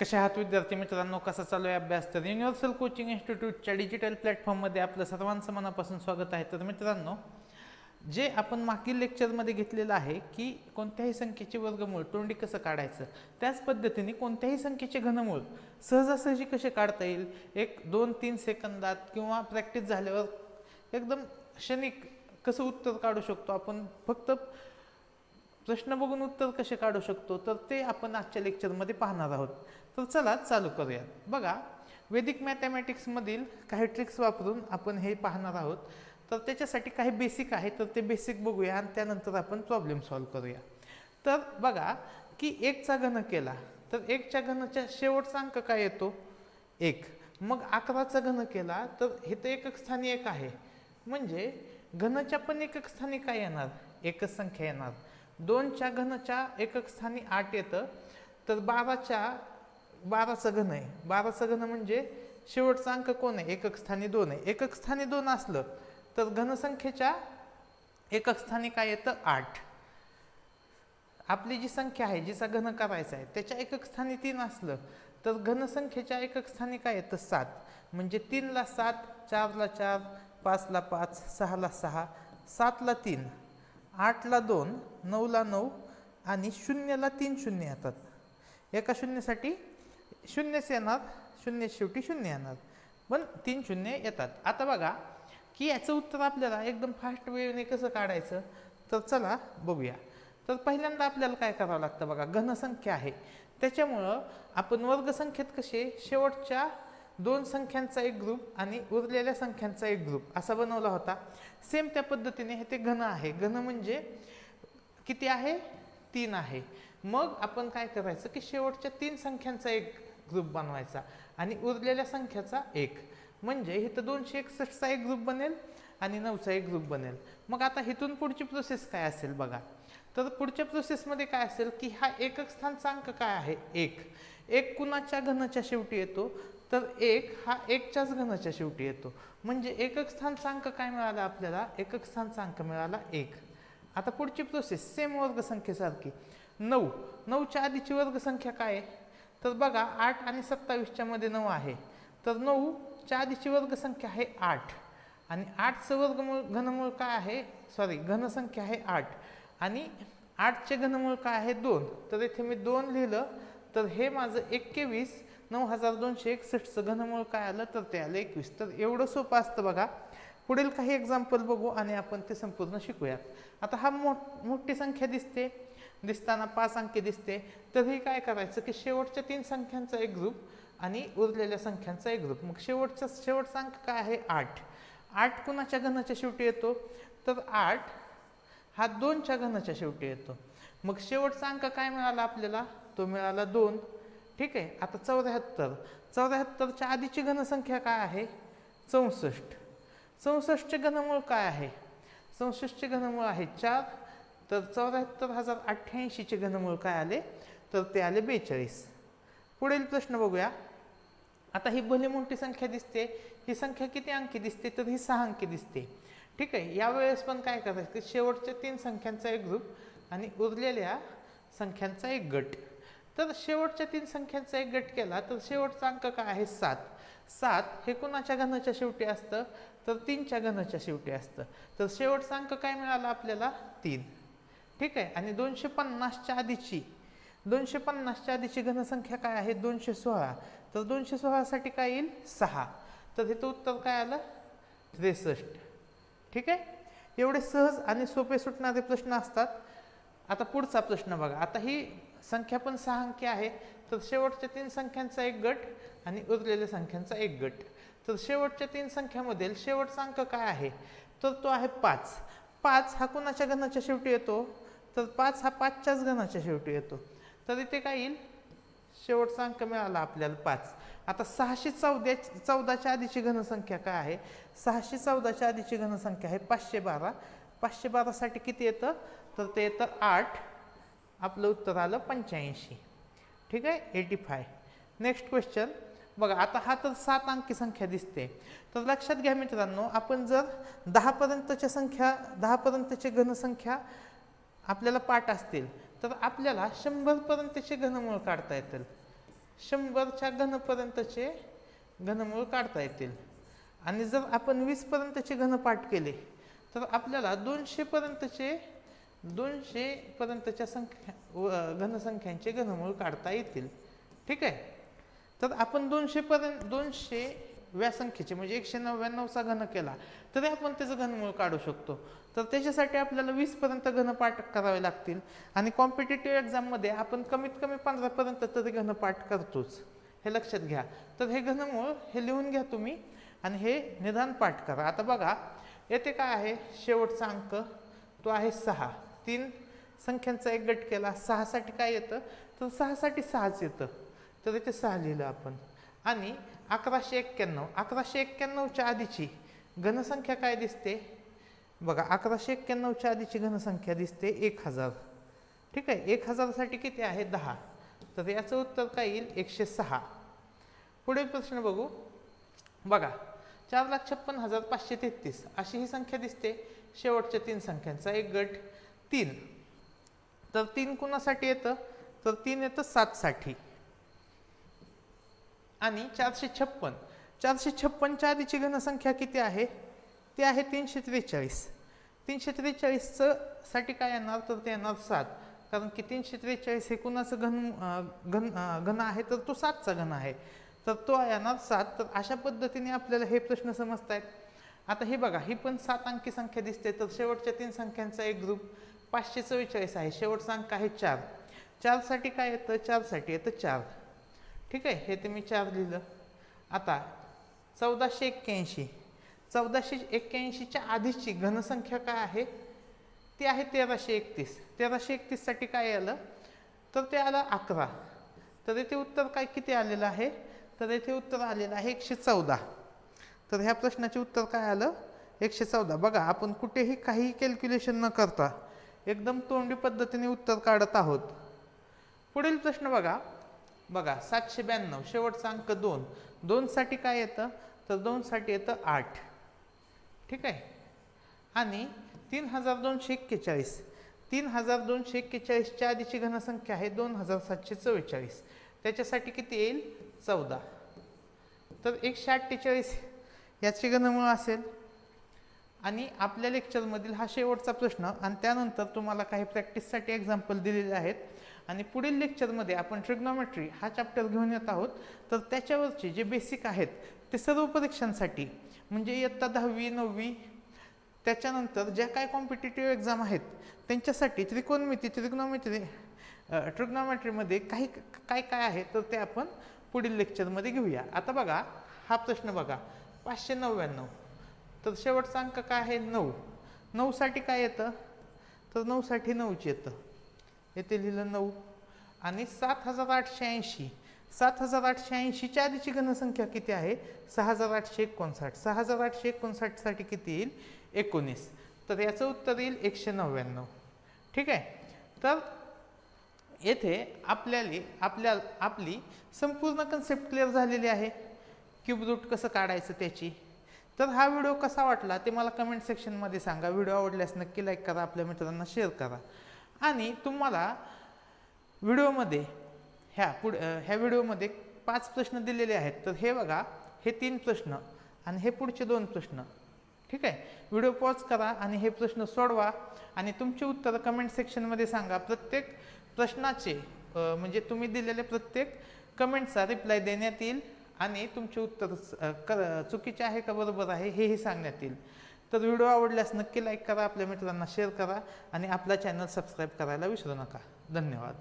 कशा आहात विद्यार्थी मित्रांनो? कसा चालू आहे अभ्यास? तर युनिव्हर्सल कोचिंग इन्स्टिट्यूटच्या डिजिटल प्लॅटफॉर्ममध्ये आपलं सर्वांचं मनापासून स्वागत आहे. तर मित्रांनो जे आपण मागील लेक्चरमध्ये घेतलेलं आहे की कोणत्याही संख्येचे वर्गमूळ तोंडी कसं काढायचं? त्याच पद्धतीने कोणत्याही संख्येचे घनमूळ सहजासहजी कसे काढता येईल? एक दोन तीन सेकंदात किंवा प्रॅक्टिस झाल्यावर एकदम क्षणिक कसं उत्तर काढू शकतो आपण? फक्त प्रश्न बघून उत्तर कसे काढू शकतो? तर ते आपण आजच्या लेक्चरमध्ये पाहणार आहोत. तर चला चालू करूयात. बघा वैदिक मॅथमॅटिक्समधील काही ट्रिक्स वापरून आपण हे पाहणार आहोत. तर त्याच्यासाठी काही बेसिक आहे तर ते बेसिक बघूया आणि त्यानंतर आपण प्रॉब्लेम सॉल्व करूया. तर बघा की एकचा घन केला. तर एकच्या घनाच्या शेवटचा अंक काय येतो? एक. मग अकराचा घन केला तर हे तर एकक स्थानी एक आहे. म्हणजे घनच्या पण एकक स्थानी काय येणार? एकच संख्या येणार. दोनच्या घनच्या एकक स्थानी आठ येतं. तर बाराच्या बाराचं घन आहे. बाराचं घन म्हणजे शेवटचा अंक कोण आहे? एकक स्थानी दोन आहे. एकक स्थानी दोन असलं तर घनसंख्येच्या एकक स्थानी काय येतं? आठ. आपली जी संख्या आहे जिचा घन करायचा आहे त्याच्या एकक स्थानी तीन असलं तर घनसंख्येच्या एकक स्थानी काय येतं? सात. म्हणजे तीनला सात चारला चार पाचला पाच सहाला सहा सातला तीन. आठला दोन नऊला नऊ आणि शून्यला तीन शून्य येतात. एका शून्यसाठी शून्यच येणार शून्य शेवटी शून्य येणार. पण तीन शून्य येतात. आता बघा की याचं उत्तर आपल्याला एकदम फास्ट वेळेने कसं काढायचं? तर चला बघूया. तर पहिल्यांदा आपल्याला काय करावं लागतं बघा? घनसंख्या आहे. त्याच्यामुळं आपण वर्गसंख्येत कसे? शेवटच्या दोन संख्यांचा एक ग्रुप आणि उरलेल्या संख्यांचा एक ग्रुप असा बनवला होता. सेम त्या पद्धतीने हे ते घन आहे. घन म्हणजे किती आहे? तीन आहे. मग आपण काय करायचं की शेवटच्या तीन संख्यांचा एक ग्रुप बनवायचा आणि उरलेल्या संख्याचा एक. म्हणजे इथं दोनशे एकसष्टचा एक ग्रुप बनेल आणि नऊचा एक ग्रुप बनेल. मग आता इथून पुढची प्रोसेस काय असेल बघा. तर पुढच्या प्रोसेसमध्ये काय असेल की हा एकक स्थानचा अंक काय आहे? एक. एक कुणाच्या घनाच्या शेवटी येतो तर एक हा एकच्याच घनाच्या शेवटी येतो. म्हणजे एकक स्थान अंक काय मिळाला आपल्याला? एकक स्थान अंक मिळाला एक. आता पुढची प्रोसेस सेम वर्गसंख्येसारखी नऊ. नऊच्या आधीची वर्गसंख्या काय आहे? तर बघा आठ आणि सत्तावीसच्या मध्ये नऊ आहे. तर नऊच्या आधीची वर्गसंख्या आहे आठ. आणि आठचं वर्गमूळ घनमूळ काय आहे? सॉरी घनसंख्या आहे आठ. आणि आठचे घनमूळ काय आहे? दोन. तर इथे मी दोन लिहिलं. तर हे माझं एकेवीस नऊ हजार दोनशे एकसष्टचं घनमूळ काय आलं? तर ते आलं एकवीस. तर एवढं सोपं असतं बघा. पुढील काही एक्झाम्पल बघू आणि आपण ते संपूर्ण शिकूयात. आता हा मोठ मोठी संख्या दिसते. दिसताना पाच अंकी दिसते. तर हे काय करायचं की शेवटच्या तीन संख्यांचा एक ग्रुप आणि उरलेल्या संख्यांचा एक ग्रुप मग शेवटचा शेवटचा अंक काय आहे? आठ. आठ कुणाच्या घनाच्या शेवटी येतो? तर आठ हा दोनच्या घनाच्या शेवटी येतो. मग शेवटचा अंक काय मिळाला आपल्याला? तो मिळाला दोन. ठीक आहे? आता चौऱ्याहत्तर. चौऱ्याहत्तरच्या आधीची घनसंख्या काय आहे? चौसष्ट. चौसष्टचे घनमूळ काय आहे? चौसष्टचे घनमूळ आहे चार. तर चौऱ्याहत्तर हजार अठ्ठ्याऐंशीचे घनमूळ काय आले? तर ते आले बेचाळीस. पुढील प्रश्न बघूया. आता ही भली मोठी संख्या दिसते. ही संख्या किती अंकी दिसते? तर ही सहा अंकी दिसते. ठीक आहे? यावेळेस पण काय करायचं? शेवटच्या तीन संख्यांचा एक ग्रुप आणि उरलेल्या संख्यांचा एक गट. तर शेवटच्या तीन संख्यांचा एक गट केला तर शेवटचा अंक काय आहे? सात. सात हे कुणाच्या घनाच्या शेवटी असतं? तर तीनच्या घनाच्या शेवटी असतं. तर शेवटचा अंक काय मिळाला आपल्याला? तीन. ठीक आहे? आणि दोनशे पन्नासच्या आधीची दोनशे पन्नासच्या आधीची घनसंख्या काय आहे? दोनशे सोळा. तर दोनशे सोळासाठी काय येईल? सहा. तर इथं उत्तर काय आलं? त्रेसष्ट. ठीक आहे? एवढे सहज आणि सोपे सुटणारे प्रश्न असतात. आता पुढचा प्रश्न बघा. आता ही संख्या पण सहा अंकी आहे. तर शेवटच्या तीन संख्यांचा एक गट आणि उरलेल्या संख्यांचा एक गट. तर शेवटच्या तीन संख्यामधील शेवटचा अंक काय आहे? तर तो आहे पाच. पाच हा कुणाच्या घनाच्या शेवटी येतो? तर पाच हा पाचच्याच घनाच्या शेवटी येतो. तर इथे काय येईल? शेवटचा अंक मिळाला आपल्याला पाच. आता सहाशे चौदा चौदाच्या आधीची घनसंख्या काय आहे? सहाशे चौदाच्या आधीची घनसंख्या आहे पाचशे बारा. पाचशे बारासाठी किती येतं? तर ते येतं आठ. आपलं उत्तर आलं पंच्याऐंशी. ठीक आहे? एटी फाय नेक्स्ट क्वेश्चन बघा आता हा तर सात अंकी संख्या दिसते. तर लक्षात घ्या मित्रांनो आपण जर दहापर्यंतच्या संख्या दहापर्यंतची घनसंख्या आपल्याला पाठ असतील तर आपल्याला शंभरपर्यंतचे घनमूळ काढता येतील. शंभरच्या घनपर्यंतचे घनमूळ काढता येतील. आणि जर आपण वीसपर्यंतचे घनपाठ केले तर आपल्याला दोनशेपर्यंतचे दोनशेपर्यंतच्या संख्या व- घनसंख्यांचे घनमूळ काढता येतील. ठीक आहे? तर आपण दोनशेपर्यंत दोनशे व्यासंख्येचे म्हणजे एकशे नव्याण्णवचा घन केला तरी आपण त्याचं घनमूळ काढू शकतो. तर त्याच्यासाठी आपल्याला वीसपर्यंत घनपाठ करावे लागतील. आणि कॉम्पिटेटिव्ह एक्झाममध्ये आपण कमीत कमी पंधरापर्यंत तरी घनपाठ करतोच. हे लक्षात घ्या. तर हे घनमूळ हे लिहून घ्या तुम्ही आणि हे निदान पाठ करा. आता बघा येथे काय आहे? शेवटचा अंक तो आहे सहा. तीन संख्यांचा एक गट केला सहासाठी काय येतं? तर सहासाठी सहाच येतं. तर इथे सहा लिहिलं आपण. आणि अकराशे एक्क्याण्णव अकराशे एक्क्याण्णवच्या आधीची घनसंख्या काय दिसते? बघा अकराशे एक्क्याण्णवच्या आधीची घनसंख्या दिसते एक हजार. ठीक आहे? एक हजारसाठी किती आहे? दहा. तर याचं उत्तर काय येईल? एकशे सहा. पुढील प्रश्न बघू. बघा चार लाख छप्पन हजार पाचशे तेहतीस. अशी ही संख्या दिसते. शेवटच्या तीन संख्यांचा एक गट. तीन. तर तीन कुणासाठी येतं? तर तीन येतं सातसाठी. आणि चारशे छप्पन. चारशे छप्पनच्या आधीची घनसंख्या किती आहे? ती आहे तीनशे त्रेचाळीस. तीनशे त्रेचाळीसचं साठी काय येणार? तर ते येणार सात. कारण की तीनशे त्रेचाळीस हे कुणाचं घन घन घन आहे? तर तो सातचा घन आहे. तर तो येणार सात. तर अशा पद्धतीने आपल्याला हे प्रश्न समजत आहेत आता हे बघा ही पण सात अंकी संख्या दिसते. तर शेवटच्या तीन संख्यांचा एक ग्रुप पाचशे चव्वेचाळीस आहे. शेवट सांग काय चार? चारसाठी काय येतं? चारसाठी येतं चार. ठीक आहे? हे तुम्ही चार लिहिलं. आता चौदाशे एक्क्याऐंशी. चौदाशे एक्क्याऐंशीच्या आधीची घनसंख्या काय आहे? ती आहे तेराशे एकतीस. तेराशे एकतीससाठी काय आलं? तर ते आलं अकरा. तर येथे उत्तर काय किती आलेलं आहे? तर येथे उत्तर आलेलं आहे एकशे चौदा. तर ह्या प्रश्नाचे उत्तर काय आलं? एकशे चौदा. बघा आपण कुठेही काही कॅल्क्युलेशन न करता एकदम तोंडी पद्धतीने उत्तर काढत आहोत. पुढील प्रश्न बघा. बघा सातशे ब्याण्णव शेवटचा अंक दोन. दोनसाठी काय येतं? तर दोनसाठी येतं आठ. ठीक आहे? आणि तीन हजार दोनशे एक्केचाळीस. तीन हजार दोनशे एक्केचाळीसच्या आधीची घनसंख्या आहे दोन हजार सातशे चव्वेचाळीस. त्याच्यासाठी किती येईल? चौदा. तर एकशे अठ्ठेचाळीस याची घनमुळं असेल. आणि आपल्या लेक्चरमधील हा शेवटचा प्रश्न आणि त्यानंतर तुम्हाला काही प्रॅक्टिससाठी एक्झाम्पल दिलेले आहेत. आणि पुढील लेक्चरमध्ये आपण ट्रिग्नॉमेट्री हा चॅप्टर घेऊन येत आहोत. तर त्याच्यावरचे जे बेसिक आहेत ते सर्व परीक्षांसाठी म्हणजे इयत्ता दहावी नववी त्याच्यानंतर ज्या काय कॉम्पिटेटिव्ह एक्झाम आहेत त्यांच्यासाठी त्रिकोणमिती त्रिग्नॉमेट्री ट्रिग्नॉमेट्रीमध्ये काही काय काय आहे तर ते आपण पुढील लेक्चरमध्ये घेऊया. आता बघा हा प्रश्न बघा. पाचशे नव्याण्णव तर शेवटचा अंक काय आहे? नऊ. नऊसाठी काय येतं? तर नऊसाठी नऊच येतं. येथे लिहिलं नऊ. आणि सात हजार आठशे ऐंशी. सात हजार आठशे ऐंशीच्या आधीची घनसंख्या किती आहे? सहा हजार आठशे एकोणसाठ. सहा हजार आठशे एकोणसाठसाठी किती येईल? एकोणीस. तर याचं उत्तर येईल एकशे नव्याण्णव. ठीक आहे? तर येथे आपल्याला आपल्या आपली संपूर्ण कन्सेप्ट क्लिअर झालेली आहे. क्यूब रूट कसं काढायचं त्याची? तर हा व्हिडिओ कसा वाटला ते मला कमेंट सेक्शनमध्ये सांगा. व्हिडिओ आवडल्यास नक्की लाईक करा आपल्या मित्रांना शेअर करा. आणि तुम्हाला व्हिडिओमध्ये ह्या पुढ ह्या व्हिडिओमध्ये पाच प्रश्न दिलेले आहेत. तर हे बघा हे तीन प्रश्न आणि हे पुढचे दोन प्रश्न. ठीक आहे? व्हिडिओ पॉज करा आणि हे प्रश्न सोडवा आणि तुमची उत्तरं कमेंट सेक्शनमध्ये सांगा. प्रत्येक प्रश्नाचे म्हणजे तुम्ही दिलेले प्रत्येक कमेंटचा रिप्लाय देण्यात येईल. आणि तुमचे उत्तर कर क चुकीचे आहे का बरोबर आहे हेही सांगण्यात येईल. तर व्हिडिओ आवडल्यास नक्की लाईक करा आपल्या मित्रांना शेअर करा आणि आपला चॅनल सबस्क्राईब करायला विसरू नका. धन्यवाद.